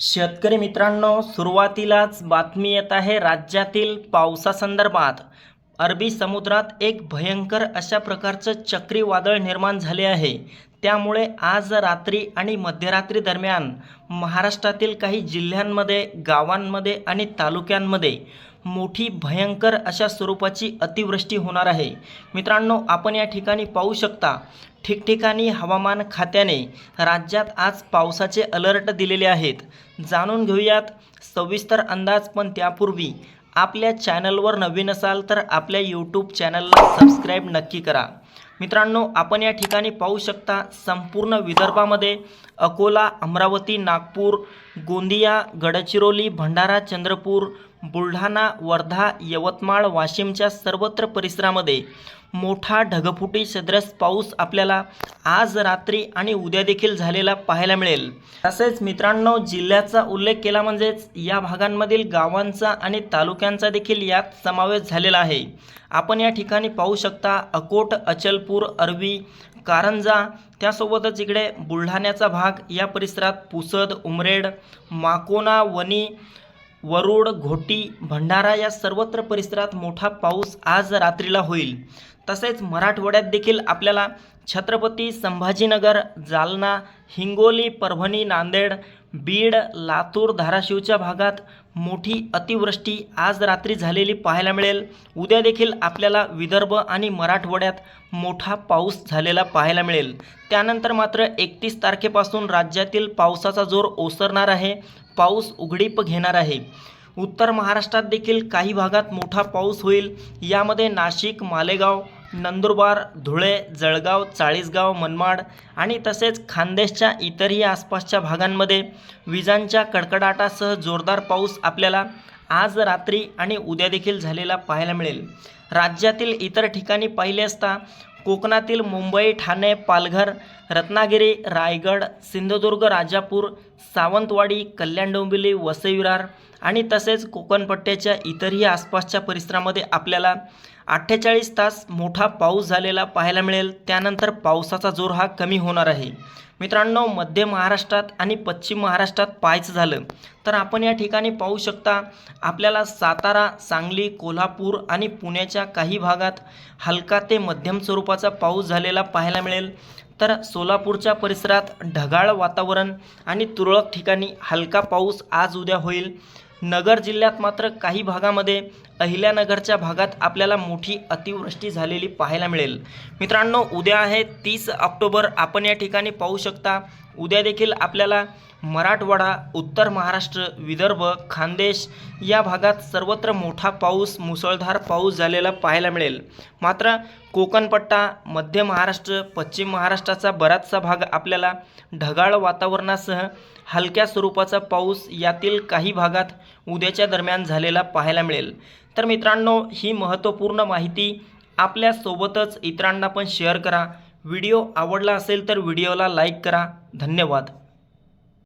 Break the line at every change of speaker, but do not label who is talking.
शेतकरी मित्रांनो सुरुवातीलाच बातमी येत आहे राज्यातील पावसासंदर्भात. अरबी समुद्रात एक भयंकर अशा प्रकारचं चक्रीवादळ निर्माण झाले आहे. त्यामुळे आज रात्री आणि मध्यरात्री दरम्यान महाराष्ट्रातील काही जिल्ह्यांमध्ये गावांमध्ये आणि तालुक्यांमध्ये मोठी भयंकर अशा स्वरूपाची अतिवृष्टी होणार आहे. मित्रांनो आपण या ठिकाणी पाहू शकता ठिकठिकाणी हवामान खात्याने राज्यात आज पावसाचे अलर्ट दिलेले आहेत. जाणून घेऊयात सविस्तर अंदाज पण त्यापूर्वी. आपल्या चॅनलवर नवीन असाल तर आपल्या यूट्यूब चॅनलला सबस्क्राईब नक्की करा. मित्रांनो आपण या ठिकाणी पाहू शकता संपूर्ण विदर्भामध्ये अकोला अमरावती नागपूर गोंदिया गडचिरोली भंडारा चंद्रपूर बुलढाणा वर्धा यवतमाळ वाशिमच्या सर्वत्र परिसरामध्ये मोठा ढगफुटी सदरस पाऊस आपल्याला आज रात्री आणि उद्या देखील झालेला पाहायला मिळेल. तसेच मित्रांनो जिल्ह्याचा उल्लेख केला म्हणजेच या भागांमधील गावांचा आणि तालुक्यांचा देखील यात समावेश झालेला आहे. आपण या ठिकाणी पाहू शकता अकोट अचलपूर अरवी कारंजा त्यासोबतच इकडे बुलढाण्याचा भाग या परिसरात पुसद उमरेड माकोना वणी वरुड घोटी भंडारा या सर्वत्र परिसरात मोठा पाऊस आज रात्रीला होईल. तसेच मराठवाड्यात देखील आपल्याला छत्रपती संभाजीनगर जालना हिंगोली परभणी नांदेड बीड लातूर धाराशिवच्या भागात मोठी अतिवृष्टी आज रात्री झालेली पाहायला मिळेल. उद्या देखील आपल्याला विदर्भ आणि मराठवाड्यात मोठा पाऊस झालेला पाहायला मिळेल. त्यानंतर मात्र एकतीस तारखेपासून राज्यातील पावसाचा जोर ओसरणार आहे. पाऊस उघडीप घेणार आहे. उत्तर महाराष्ट्रात देखील काही भागात मोठा पाऊस होईल. यामध्ये नाशिक मालेगाव नंदुरबार धुळे जळगाव चाळीसगाव मनमाड आणि तसेच खानदेशच्या इतरही आसपासच्या भागांमध्ये विजांच्या कडकडाटासह जोरदार पाऊस आपल्याला आज रात्री आणि उद्या देखील झालेला पाहायला मिळेल. राज्यातील इतर ठिकाणी पाहिले असता कोकणातील मुंबई ठाणे पालघर रत्नागिरी रायगड सिंधुदुर्ग राजापूर सावंतवाडी कल्याण डोंबिवली वसई विरार आणि तसेच कोकणपट्ट्याच्या इतरही आसपासच्या परिसरामध्ये आपल्याला अठ्ठेचाळीस तास मोठा पाऊस झालेला पाहायला मिळेल. त्यानंतर पावसाचा जोर हा कमी होणार आहे. मित्रांनो मध्य महाराष्ट्रात आणि पश्चिम महाराष्ट्रात पाहायचं झालं तर आपण या ठिकाणी पाहू शकता आपल्याला सातारा सांगली कोल्हापूर आणि पुण्याच्या काही भागात हलका ते मध्यम स्वरूपाचा पाऊस झालेला पाहायला मिळेल. तर सोलापूरच्या परिसरात ढगाळ वातावरण आणि तुरळक ठिकाणी हलका पाऊस आज उद्या होईल. नगर जिल्ह्यात मात्र काही भागामध्ये अहिल्यानगरच्या भागात आपल्याला मोठी अतिवृष्टी झालेली पाहायला मिळेल. मित्रांनो उद्या आहे तीस ऑक्टोबर. आपण या ठिकाणी पाहू शकता उद्या देखील आपल्याला मराठवाडा उत्तर महाराष्ट्र विदर्भ खानदेश या भागात सर्वत्र मोठा पाऊस मुसळधार पाऊस झालेला पाहायला मिळेल. मात्र कोकणपट्टा मध्य महाराष्ट्र पश्चिम महाराष्ट्राचा बराचसा भाग आपल्याला ढगाळ वातावरणासह हलक्या स्वरूपाचा पाऊस यातील काही भागात उद्याच्या दरम्यान झालेला पाहायला मिळेल. तर मित्रांनो ही महत्त्वपूर्ण माहिती आपल्यासोबतच इतरांना पण शेअर करा. व्हिडिओ आवडला असेल तर व्हिडिओला लाईक करा. धन्यवाद.